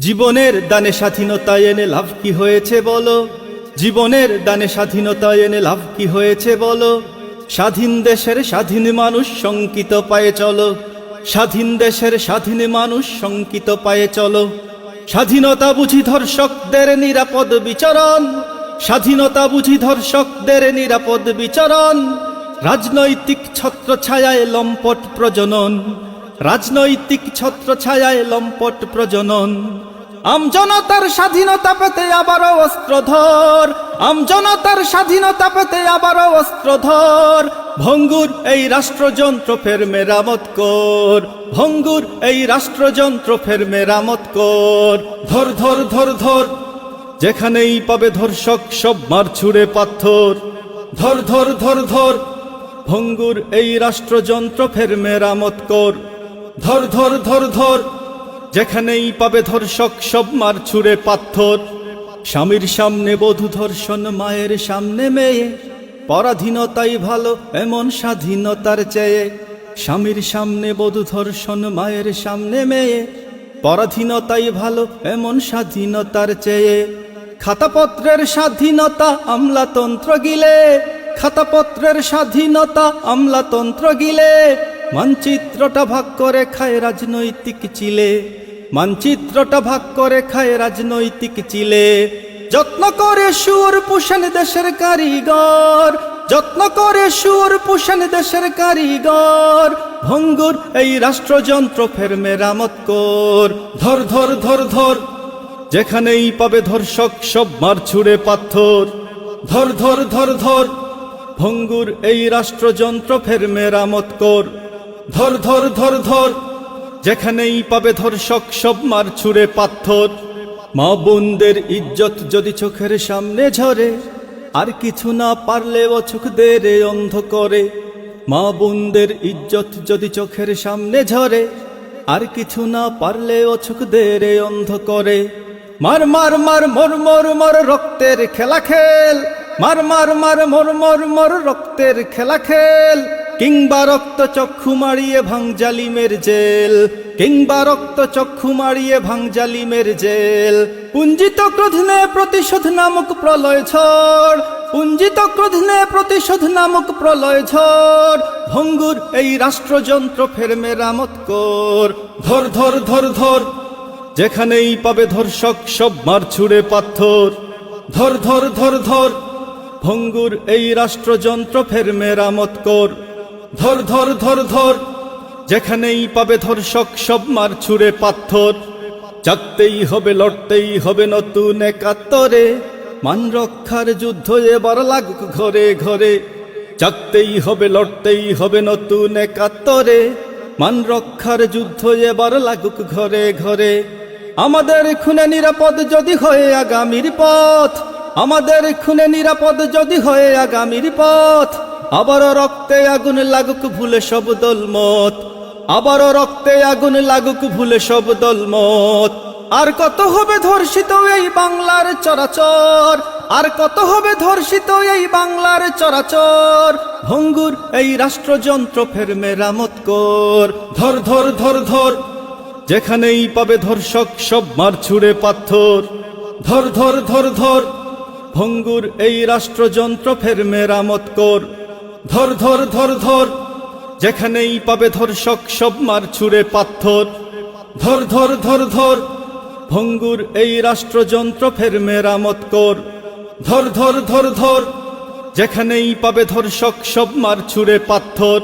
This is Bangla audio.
জীবনের দানে স্বাধীনতা এনে লাভ কি হয়েছে বলো? জীবনের দানে স্বাধীনতা এনে লাভ কি হয়েছে বলো? স্বাধীন দেশের স্বাধীন মানুষ শঙ্কিত পায়ে চলো। স্বাধীন দেশের স্বাধীন মানুষ শঙ্কিত পায়ে চলো। স্বাধীনতা বুঝি ধর্ষকদের নিরাপদ বিচরণ। স্বাধীনতা বুঝি ধর্ষকদের নিরাপদ বিচরণ। রাজনৈতিক ছত্র ছায়ায় লম্পট প্রজনন। রাজনৈতিক ছত্র ছায়ায় লম্পট প্রজনন। আমজনতার স্বাধীনতা পেতে আবারও অস্ত্রধর আমজনতার স্বাধীনতা পেতে আবারও অস্ত্রধর ভঙ্গুর এই রাষ্ট্রযন্ত্র ফের মেরামত কর। ভঙ্গুর এই রাষ্ট্রযন্ত্র ফের মেরামত কর। ধর ধর ধর ধর। যেখানেই পাবে ধর্ষক, সব মার ছুড়ে পাথর। ধর ধর ধর ধর। ভঙ্গুর এই রাষ্ট্রযন্ত্র ফের মেরামত কর। ধর ধর ধর ধর। যেখানেই পাবে ধর্ষক, সব মার ছুড়ে পাথর। স্বামীর সামনে বধূ ধর্ষণ, মায়ের সামনে মেয়ে। পরাধীনতাই ভালো, এমন স্বাধীনতার চেয়ে। স্বামীর সামনে বধূ ধর্ষণ, মায়ের সামনে মেয়ে। পরাধীনতাই ভালো, এমন স্বাধীনতার চেয়ে। খাতাপত্রের স্বাধীনতা, আমলাতন্ত্র গিলে। খাতাপত্রের স্বাধীনতা, আমলাতন্ত্র গিলে। মানচিত্রটা ভাগ করে খায় রাজনৈতিক চিলে। মানচিত্রটা ভাগ করে খায় রাজনৈতিক চিলে। যত্ন করে সুর পুষেন দেশের কারিগর। যত্ন করে সুর পুষেন দেশের কারিগর। ভঙ্গুর এই রাষ্ট্রযন্ত্র ফের মেরামত কর। ধর ধর ধর ধর, যেখানেই পাবে ধর্ষক সব মার ছুড়ে পাথর। ধর ধর ধর ধর, ভঙ্গুর এই রাষ্ট্রযন্ত্র ফের মেরামত কর। ধর ধর ধর ধর। যেখানেই পাবে ধর্ষক, সব মার ছুড়ে পাথর। মা বোনদের ইজ্জত যদি চোখের সামনে ঝরে, আর কিছু না পারলে ও চোখ দেরে অন্ধ করে। মা বোনদের ইজ্জত যদি চোখের সামনে ঝরে, আর কিছু না পারলে ও চোখ দেরে অন্ধ করে। মার মার মার, মর মর মর, রক্তের খেলা খেল। মার মার মার, মর মর মর, রক্তের খেলা খেল। কিংবা রক্ত চক্ষু মারিয়ে ভাঙ জালিমের জেল, কিংবা রক্ত চক্ষু মারিয়ে ভাঙ জালিমের জেল। পুঞ্জিত ক্রোধনে প্রতিশোধ নামক প্রলয় ঝড়, পুঞ্জিত ক্রোধনে প্রতিশোধ নামক প্রলয় ঝড়। ভঙ্গুর এই রাষ্ট্রযন্ত্র ফের মেরামত কর। ধর ধর ধর ধর, যেখানেই পাবে ধর্ষক সব মার ছুড়ে পাথর। ধর ধর ধর ধর, ভঙ্গুর এই রাষ্ট্রযন্ত্র ফের মেরামত কর। ধর ধর ধর ধর। যেখানেই পাবে ধর্ষক, সব মার ছুড়ে পাথর। চাকতেই হবে, লড়তেই হবে নতুন একাত্তরে মান রক্ষার যুদ্ধ এবার লাগুক ঘরে ঘরে। চাকতেই হবে, লড়তেই হবে নতুন একাত্তরে মান রক্ষার যুদ্ধ এবার লাগুক ঘরে ঘরে। আমাদের খুনে নিরাপদ যদি হয়ে আগামীর পথ। আমাদের খুনে নিরাপদ যদি হয়ে আগামীর পথ। আবারও রক্তে আগুন লাগুক ভুলে সব দলমত আবারও রক্তে আগুন লাগুক ভুলে সব দলমত আর কত হবে ধর্ষিত এই বাংলার চরাচর? আর কত হবে ধর্ষিত এই বাংলার চরাচর? ভঙ্গুর এই রাষ্ট্রযন্ত্র ফের মেরামত কর। ধর ধর ধর ধর। যেখানেই পাবে ধর্ষক, সব মার ছুড়ে পাথর। ধর ধর ধর ধর। ভঙ্গুর এই রাষ্ট্রযন্ত্র ফের মেরামত কর। ধর ধর ধর ধর। যেখানেই পাবে ধর্ষক, সব মার ছুড়ে পাথর। ধর ধর ধর ধর। ভঙ্গুর এই রাষ্ট্রযন্ত্র ফের মেরামত কর। ধর ধর ধর ধর। যেখানেই পাবে ধর্ষক, সব মার ছুড়ে পাথর।